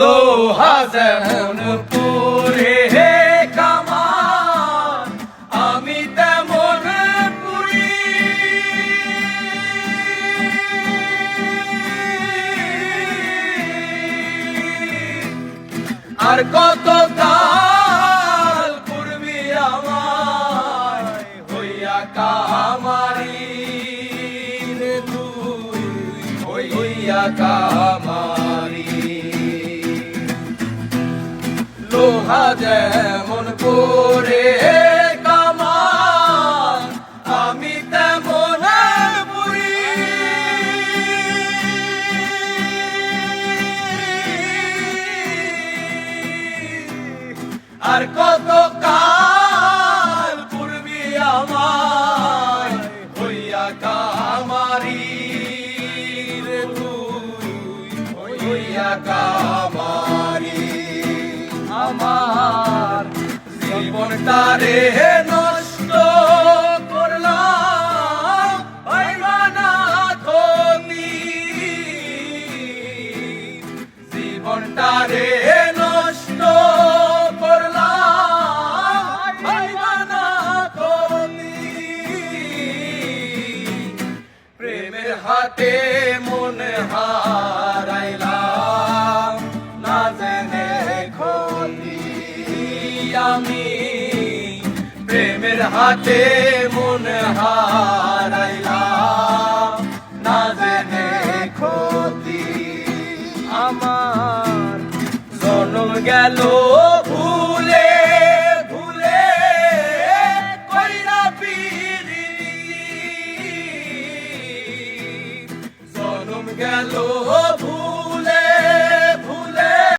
লোহা যেমন পুরে কামান আমি তেমন পুরি। আর কত কাল পূর্বি আমার হইয়া কামারি তুই, হইয়া কামারি লোহা যেমন করে কামান, আমি তেমন পুরি আর কত কাল পূর্বি আমার হইয়া কামারি তুই, হইয়া কামারি জীবনটারে নষ্ট করলাম ভাইবানা ধনী। জীবনটারে নষ্ট করলাম ভাইবানা ধনী। প্রেমের হাতে হাতে মন হারাইলাম না জেনে ক্ষতি আমার। জনম গেল ভুলে ভুলে কইরা পিরি জনম গেল